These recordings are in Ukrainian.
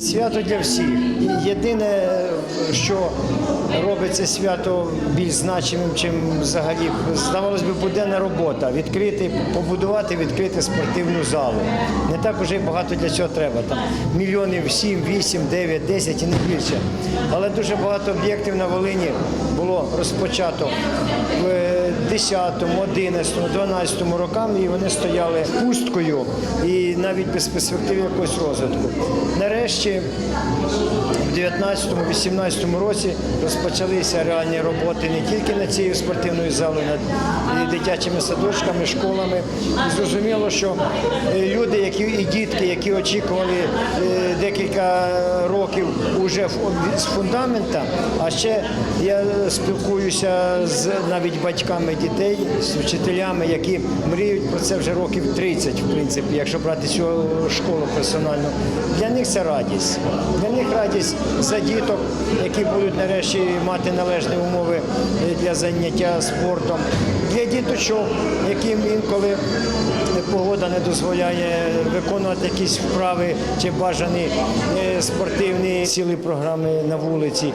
Свято для всіх. Єдине, що робить це свято більш значимим, чим взагалі, здавалось би, буденна робота. Відкрити, побудувати, відкрити спортивну залу. Не так уже багато для цього треба. Там мільйонів 7, 8, 9, 10 і не більше. Але дуже багато об'єктів на Волині було розпочато в 10, 11, 12 роками, і вони стояли пусткою і навіть без перспективи якогось розвитку. Нарешті в 19-18 році розпочалися реальні роботи не тільки над цією спортивною залою, над дитячими садочками, школами. І зрозуміло, що е, люди, які і дітки, які очікували е, декілька років уже з фундамента, а ще я спілкуюся з навіть батьками дітей, з вчителями, які мріють про це вже років 30, в принципі, якщо брати цю школу персонально. Для них це радість. Для них радість за діток, які будуть нарешті мати належні умови для заняття спортом. Для діточок, яким інколи погода не дозволяє виконувати якісь вправи чи бажані е, спортивні цілі програми на вулиці.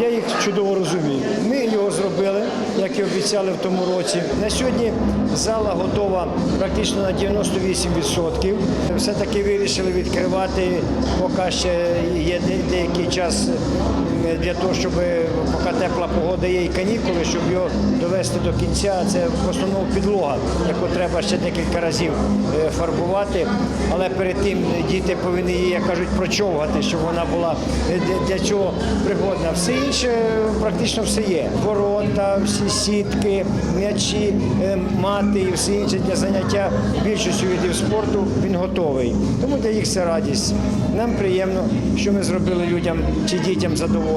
Я їх чудово розумію. Ми його зробили, як і обіцяли в тому році. На сьогодні зала готова практично на 98%. Все-таки вирішили відкривати, поки ще є деякий час для того, щоб поки тепла погода є і канікули, щоб його довести до кінця. Це в основному підлога, яку треба ще декілька разів е, фарбувати. Але перед тим діти повинні її, як кажуть, прочовгати, щоб вона була е, для, чого пригодна. Все інше е, практично все є. Ворота, всі сітки, м'ячі, е, мати і все інше для заняття більшістю видів спорту він готовий. Тому для їх це радість. Нам приємно, що ми зробили людям чи дітям задоволення.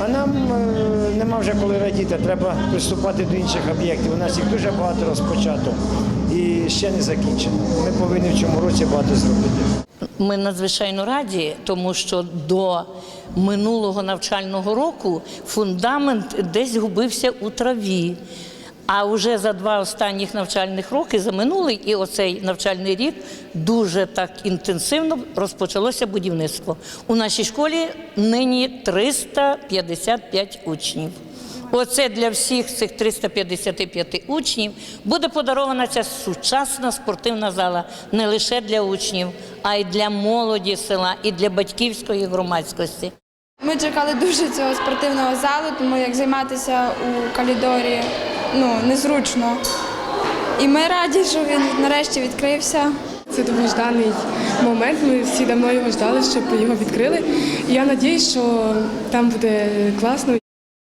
А нам е, нема вже коли радіти, треба приступати до інших об'єктів. У нас їх дуже багато розпочато і ще не закінчено. Ми повинні в цьому році багато зробити. Ми надзвичайно раді, тому що до минулого навчального року фундамент десь губився у траві. А вже за два останніх навчальних роки, за минулий і оцей навчальний рік, дуже так інтенсивно розпочалося будівництво. У нашій школі нині 355 учнів. Оце для всіх цих 355 учнів буде подарована ця сучасна спортивна зала не лише для учнів, а й для молоді села, і для батьківської громадськості. Ми чекали дуже цього спортивного залу, тому як займатися у калідорі ну, незручно. І ми раді, що він нарешті відкрився. Це довгожданий момент. Ми всі давно його ждали, щоб його відкрили. Я сподіваюся, що там буде класно.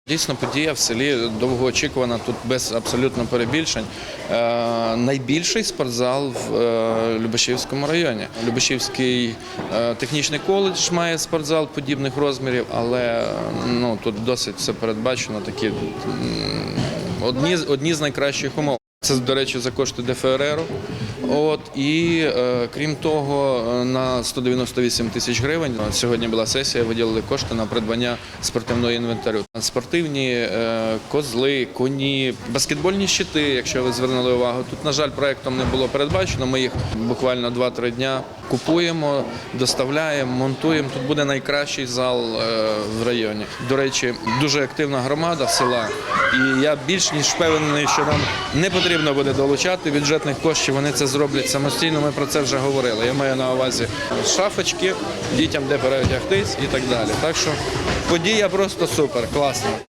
Дійсно, подія в селі довгоочікувана, тут без абсолютно перебільшень. Е, найбільший спортзал в е, Любашівському районі. Любашівський е, технічний коледж має спортзал подібних розмірів, але ну, тут досить все передбачено, такі одні, одні з найкращих умов. Це, до речі, за кошти ДФРРу. От і е, крім того, е, на 198 тисяч гривень е, сьогодні була сесія. Виділили кошти на придбання спортивного інвентарю. Спортивні е, козли, коні, баскетбольні щити. Якщо ви звернули увагу, тут на жаль проектом не було передбачено. Ми їх буквально 2-3 дня купуємо, доставляємо, монтуємо. Тут буде найкращий зал е, в районі. До речі, дуже активна громада села, і я більш ніж впевнений, що нам не потрібно буде долучати бюджетних коштів. Вони це зроблять самостійно. Ми про це вже говорили. Я маю на увазі шафочки, дітям де переодягтись і так далі. Так що подія просто супер, класна.